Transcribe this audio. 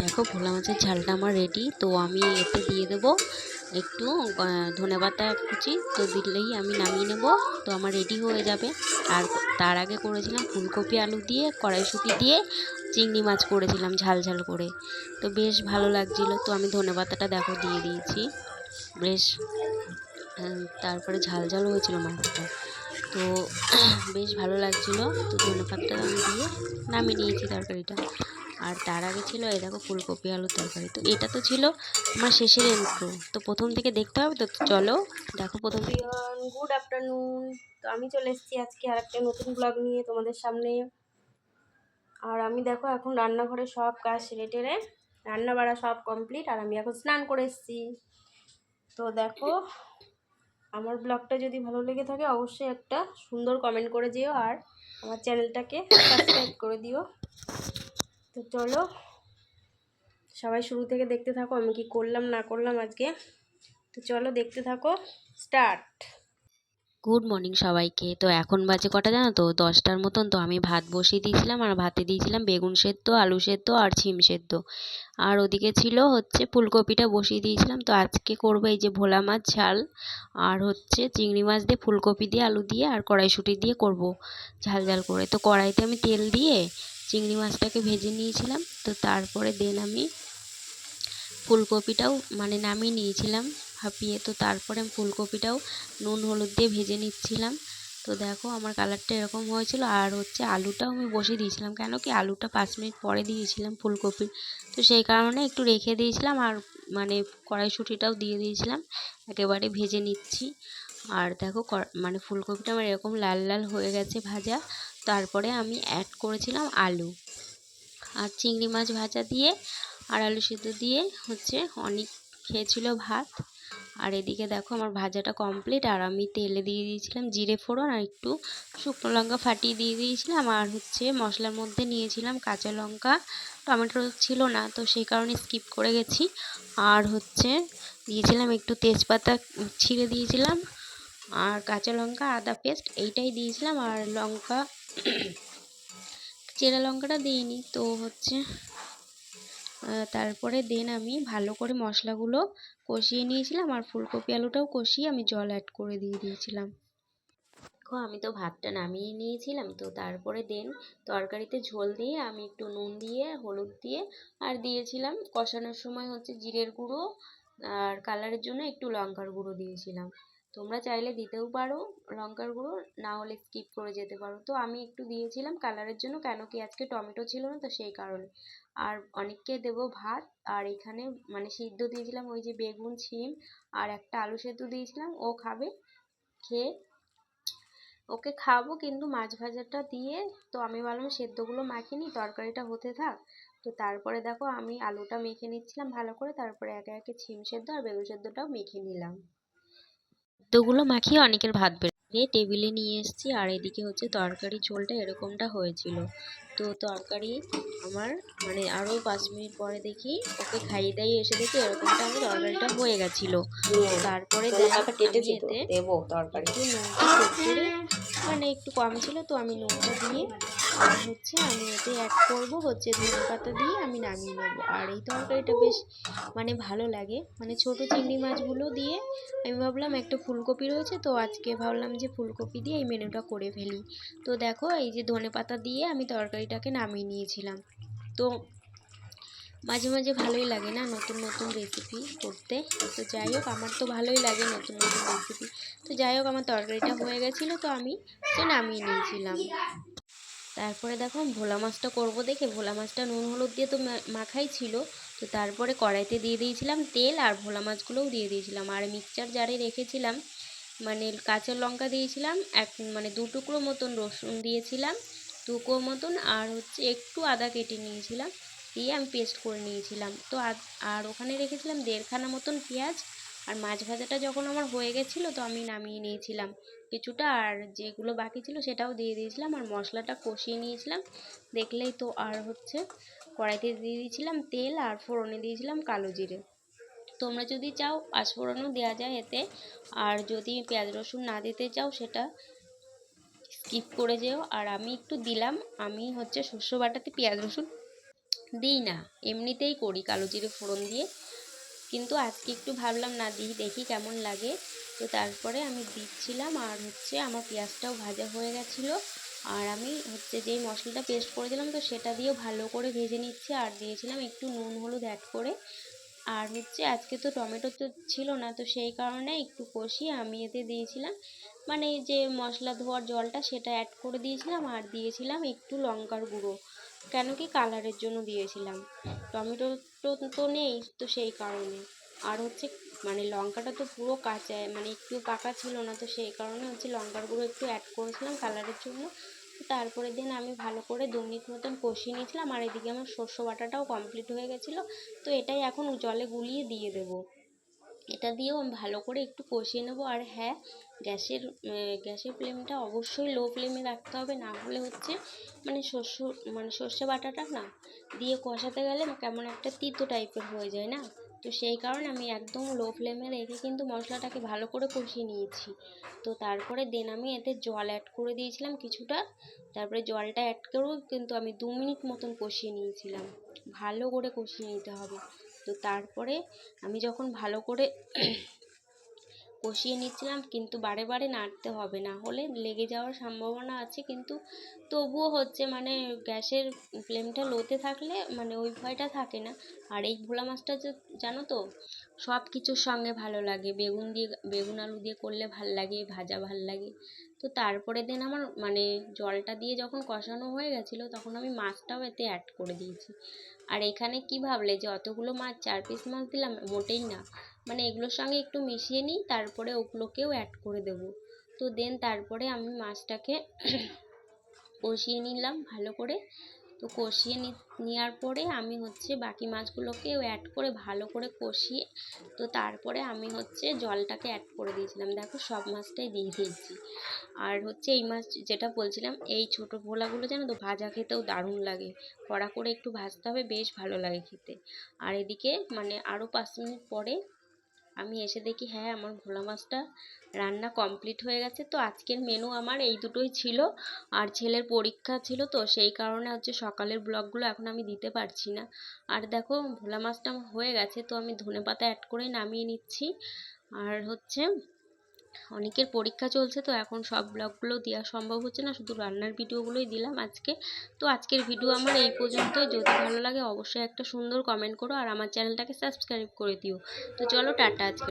দেখো ভোলা মাছের ঝালটা আমার রেডি তো আমি এতে দিয়ে দেবো একটু ধনে পাতা কুচি, তো দিলেই আমি নামিয়ে নেব, তো আমার রেডি হয়ে যাবে। আর তার আগে করেছিলাম ফুলকপি আলু দিয়ে, কড়াইশুঁটি দিয়ে চিংড়ি মাছ করেছিলাম ঝাল ঝাল করে। তো বেশ ভালো লাগছিল, তো আমি ধনে পাতাটা দেখো দিয়ে দিয়েছি। বেশ তারপরে ঝাল ঝাল হয়েছিল মাছটা। তো বেশ ভালো লাগছিল, তো ধনে পাতাটা আমি দিয়ে নামিয়ে নিয়েছি তরকারিটা। আর তার আগে ছিল এই দেখো ফুলকপি আলুর তরকারি। তো এটা তো ছিল আমার শেষের ইন্ট্রো তো প্রথম থেকে দেখতে হবে, তো চলো দেখো প্রথম গুড আফটারনুন তো আমি চলে এসেছি আজকে আর একটা নতুন ব্লগ নিয়ে তোমাদের সামনে। আর আমি দেখো এখন রান্নাঘরে সব কাজ সেরে টেরে রান্না বাড়া সব কমপ্লিট আর আমি এখন স্নান করে এসেছি। তো দেখো, আমার ব্লগটা যদি ভালো লেগে থাকে অবশ্যই একটা সুন্দর কমেন্ট করে দিও, আর আমার চ্যানেলটাকে সাবস্ক্রাইব করে দিও। তো চলো, সবাই শুরু থেকে দেখতে থাকো, আমি কি করলাম, না করলাম আজকে। তো চলো দেখতে থাকো স্টার্ট গুড মর্নিং সবাইকে। তো এখন বাজে কটা জানো তো? দশটার মতন, তো আমি ভাত বসিয়ে দিয়েছিলাম, আর ভাতে দিয়েছিলাম বেগুন সেদ্ধ, আলু সেদ্ধ, আর ছিম সেদ্ধ। আর ওদিকে ছিল হচ্ছে ফুলকপিটা বসিয়ে দিয়েছিলাম, তো আজকে করব এই যে ভোলা মাছ ঝাল, আর হচ্ছে চিংড়ি মাছ দিয়ে, ফুলকপি দিয়ে, আলু দিয়ে, আর কড়াইশুঁটি দিয়ে করব ঝাল ঝাল করে। তো কড়াইতে আমি তেল দিয়ে চিংড়ি মাছটাকে ভেজে নিয়েছিলাম। তো তারপরে দেন আমি ফুলকপিটাও মানে নামিয়ে নিয়েছিলাম হাঁপিয়ে। তো তারপরে আমি ফুলকপিটাও নুন, হলুদ দিয়ে ভেজে নিচ্ছিলাম। তো দেখো আমার কালারটা এরকম হয়েছিল। আর হচ্ছে আলুটাও আমি বসিয়ে দিয়েছিলাম। কেন কি আলুটা পাঁচ মিনিট পরে দিয়েছিলাম ফুলকপি তো সেই কারণে একটু রেখে দিয়েছিলাম আর মানে কড়াইশুঁটিটাও দিয়ে দিয়েছিলাম। একেবারে ভেজে নিচ্ছি। আর দেখো মানে ফুলকপিটা আমার এরকম লাল লাল হয়ে গেছে ভাজা। তারপরে আমি অ্যাড করেছিলাম আলু। আর চিংড়ি মাছ ভাজা দিয়ে আর আলু সিদ্ধ দিয়ে হচ্ছে অনেক খেয়েছিল ভাত। আর এদিকে দেখো আমার ভাজাটা কমপ্লিট আর আমি তেলে দিয়ে দিয়েছিলাম জিরে ফোড়ন আর একটু শুকনো লঙ্কা ফাটিয়ে দিয়ে দিয়েছিলাম। আর হচ্ছে মশলার মধ্যে নিয়েছিলাম কাঁচা লঙ্কা, টমেটো ছিল না, তো সেই কারণে স্কিপ করে গেছি। আর হচ্ছে দিয়েছিলাম একটু তেজপাতা ছিঁড়ে দিয়েছিলাম আর কাঁচা লঙ্কা, আদা পেস্ট এইটাই দিয়েছিলাম। আর লঙ্কা, চেরা লঙ্কাটা দিইনি। তো হচ্ছে তারপরে দেন আমি ভালো করে মশলাগুলো কষিয়ে নিয়েছিলাম। আর ফুলকপি আলুটাও কষিয়ে আমি জল অ্যাড করে দিয়ে দিয়েছিলাম। দেখো, আমি তো ভাতটা নামিয়ে নিয়েছিলাম। তো তারপরে দেন তরকারিতে ঝোল দিয়ে আমি একটু নুন দিয়ে, হলুদ দিয়ে, আর দিয়েছিলাম কষানোর সময় হচ্ছে জিরের গুঁড়ো। আর কালারের জন্য একটু লঙ্কার গুঁড়ো দিয়েছিলাম। তোমরা চাইলে দিতেও পারো লঙ্কার গুঁড়ো, না হলে স্কিপ করে যেতে পারো। তো আমি একটু দিয়েছিলাম কালারের জন্য, কেন কি আজকে টমেটো ছিল না তো সেই কারণে। আর অনেককে দেবো ভাত, আর এখানে মানে সিদ্ধ দিয়েছিলাম ওই যে বেগুন, ছিম, আর একটা আলু সেদ্ধ দিয়েছিলাম, ও খাবে, খেয়ে ওকে খাব, কিন্তু মাছ ভাজাটা দিয়ে তো আমি ভাবলাম সেদ্ধগুলো মাখিয়ে নিই তরকারিটা হতে থাক। তো তারপরে দেখো আমি আলুটা মেখে নিচ্ছিলাম ভালো করে, তারপরে একে একে ছিম সেদ্ধ আর বেগুন সেদ্ধটাও মেখে নিলাম। সেদ্ধগুলো মাখিয়ে অনেকের ভাত বেড়ে টেবিলে নিয়ে এসেছি। আর এদিকে হচ্ছে তরকারি ঝোলটা এরকমটা হয়েছিল। তো তরকারি আমার মানে আরও পাঁচ মিনিট পরে দেখি ওকে খাইয়ে দাইয়ে এসে দেখি এরকমটা আমার তরকারিটা হয়ে গেছিল। তারপরে এতে তরকারি। একটু নুনটা মানে একটু কম ছিল তো আমি নুনটা দিয়ে আর হচ্ছে আমি এতে অ্যাড করব হচ্ছে ধনে পাতা দিয়ে আমি নামিয়ে নেব। আর এই তরকারিটা বেশ মানে ভালো লাগে। মানে ছোট চিংড়ি মাছগুলো দিয়ে আমি ভাবলাম একটা ফুলকপি রয়েছে, তো আজকে ভাবলাম যে ফুলকপি দিয়ে এই মেনুটা করে ফেলি। তো দেখো এই যে ধনে পাতা দিয়ে আমি তরকারিটাকে নামিয়ে নিয়েছিলাম। তো মাঝে মাঝে ভালোই লাগে না নতুন নতুন রেসিপি করতে। তো যাই হোক, আমার তো ভালোই লাগে নতুন নতুন রেসিপি তো যাই হোক, আমার তরকারিটা হয়ে গেছিল, তো আমি নামিয়ে নিয়েছিলাম। তারপরে দেখো ভোলা মাছটা করব দেখে, ভোলা মাছটা নুন হলুদ দিয়ে তো মাখাই ছিল। তো তারপরে কড়াইতে দিয়ে দিয়েছিলাম তেল আর ভোলা মাছগুলোও দিয়ে দিয়েছিলাম। আর মিক্সচার জারে রেখেছিলাম মানে কাঁচা লঙ্কা দিয়েছিলাম, এক মানে দু টুকরো মতন রসুন দিয়েছিলাম দুকো মতন আর হচ্ছে একটু আদা কেটে নিয়েছিলাম, দিয়ে আমি পেস্ট করে নিয়েছিলাম। তো আর ওখানে রেখেছিলাম দেড়খানা মতন পেঁয়াজ, আর মাছ ভাজাটা যখন আমার হয়ে গেছিল তো আমি নামিয়ে নিয়েছিলাম। কিছুটা আর যেগুলো বাকি ছিল সেটাও দিয়ে দিয়েছিলাম আর মশলাটা কষিয়ে নিয়েছিলাম। দেখলেই তো আর হচ্ছে কড়াইতে দিয়ে দিয়েছিলাম তেল আর ফোড়নে দিয়েছিলাম কালো জিরে। তোমরা যদি চাও পাঁচফোড়নও দেওয়া যায় এতে। আর যদি পেঁয়াজ রসুন না দিতে চাও সেটা স্কিপ করে যেও। আর আমি একটু দিলাম, আমি হচ্ছে শস্য বাটাতে পেঁয়াজ রসুন দিই না, এমনিতেই করি কালো জিরে ফোড়ন দিয়ে। কিন্তু আজকে একটু ভাবলাম, না দিই, দেখি কেমন লাগে। তো তারপরে আমি দিচ্ছিলাম আর হচ্ছে আমার পেঁয়াজটাও ভাজা হয়ে গেছিল। আর আমি হচ্ছে যেই মশলাটা পেস্ট করে দিলাম তো সেটা দিয়েও ভালো করে ভেজে নিচ্ছি। আর দিয়েছিলাম একটু নুন, হলুদ অ্যাড করে। আর হচ্ছে আজকে তো টমেটো তো ছিল না, তো সেই কারণে একটু কষিয়ে আমি এতে দিয়েছিলাম। মানে যে মশলা ধোয়ার জলটা সেটা অ্যাড করে দিয়েছিলাম আর দিয়েছিলাম একটু লঙ্কার গুঁড়ো। কেন কি কালারের জন্য দিয়েছিলাম। টমেটো তো নেই তো সেই কারণে। আর হচ্ছে মানে লঙ্কাটা তো পুরো কাঁচা মানে একটু পাকা ছিল না তো সেই কারণে হচ্ছে লঙ্কার গুঁড়ো একটু অ্যাড করেছিলাম কালারের জন্য। তারপরের দিন আমি ভালো করে দু মিনিট মতন কষিয়ে নিয়েছিলাম আর এদিকে আমার শস্য বাটাটাও কমপ্লিট হয়ে গেছিল। তো এটাই এখন জলে গুলিয়ে দিয়ে দেবো। এটা দিয়েও আমি ভালো করে একটু কষিয়ে নেব। আর হ্যাঁ গ্যাসের গ্যাসের ফ্লেমটা অবশ্যই লো ফ্লেমে রাখতে হবে। না হলে হচ্ছে মানে শস্য মানে সর্ষে বাটাটা না দিয়ে কষাতে গেলে কেমন একটা তিতো টাইপের হয়ে যায় না? তো সেই কারণে আমি একদম লো ফ্লেমে রেখে কিন্তু মশলাটাকে ভালো করে কষিয়ে নিয়েছি। তো তারপরে দেন আমি এতে জল অ্যাড করে দিয়েছিলাম কিছুটা। তারপরে জলটা অ্যাড করেও কিন্তু আমি দু মিনিট মতন কষিয়ে নিয়েছিলাম। ভালো করে কষিয়ে নিতে হবে। তো তারপরে আমি যখন ভালো করে কষিয়ে নিচ্ছিলাম, কিন্তু বারে বারে নাড়তে হবে না। হলে লেগে যাওয়ার সম্ভাবনা আছে, কিন্তু তবুও হচ্ছে মানে গ্যাসের ফ্লেমটা লোতে থাকলে মানে ওই ভয়টা থাকে না। আর এই ভোলা মাছটা যে, জানো তো, সব কিছুর সঙ্গে ভালো লাগে। বেগুন দিয়ে, বেগুন আলু দিয়ে করলে ভালো লাগে, ভাজা ভালো লাগে। তো তারপরে দিন আমার মানে জলটা দিয়ে যখন কষানো হয়ে গেছিল, তখন আমি মাছটাও এতে অ্যাড করে দিয়েছি। আর এখানে কি ভাবলে যে, অতগুলো মাছ, চার পিস মাছ দিলাম, মোটেই না। মানে এগুলোর সঙ্গে একটু মিশিয়ে নিই, তারপরে ওগুলোকেও অ্যাড করে দেবো। তো দেন তারপরে আমি মাছটাকে কষিয়ে নিলাম ভালো করে। তো কষিয়ে নেওয়ার পরে আমি হচ্ছে বাকি মাছগুলোকেও অ্যাড করে ভালো করে কষিয়ে, তো তারপরে আমি হচ্ছে জলটাকে অ্যাড করে দিয়েছিলাম। দেখো সব মাছটাই দিয়ে দিয়েছি। আর হচ্ছে এই মাছ যেটা বলছিলাম, এই ছোটো ভোলাগুলো জানো তো ভাজা খেতেও দারুণ লাগে। কড়া করে একটু ভাজতে হবে, বেশ ভালো লাগে খেতে। আর এদিকে মানে আরও পাঁচ মিনিট পরে আমি এসে দেখি হ্যাঁ আমার ভোলা মাছটা রান্না কমপ্লিট হয়ে গেছে। তো আজকের মেনু আমার এই দুটোই ছিল। আর ছেলের পরীক্ষা ছিল তো, সেই কারণে হচ্ছে সকালের ব্লগগুলো এখন আমি দিতে পারছি না। আর দেখো, ভোলা মাছটা হয়ে গেছে, তো আমি ধনে পাতা অ্যাড করে নামিয়ে নিচ্ছি। আর হচ্ছে অনেকের পরীক্ষা চলছে তো এখন সব ব্লগগুলো দেওয়া সম্ভব হচ্ছে না। শুধু রান্নার ভিডিওগুলোই দিলাম আজকে। তো আজকের ভিডিও আমার এই পর্যন্ত যদি ভালো লাগে অবশ্যই একটা সুন্দর কমেন্ট করো আর আমার চ্যানেলটাকে সাবস্ক্রাইব করে দিও। তো চলো টাটা আজকে।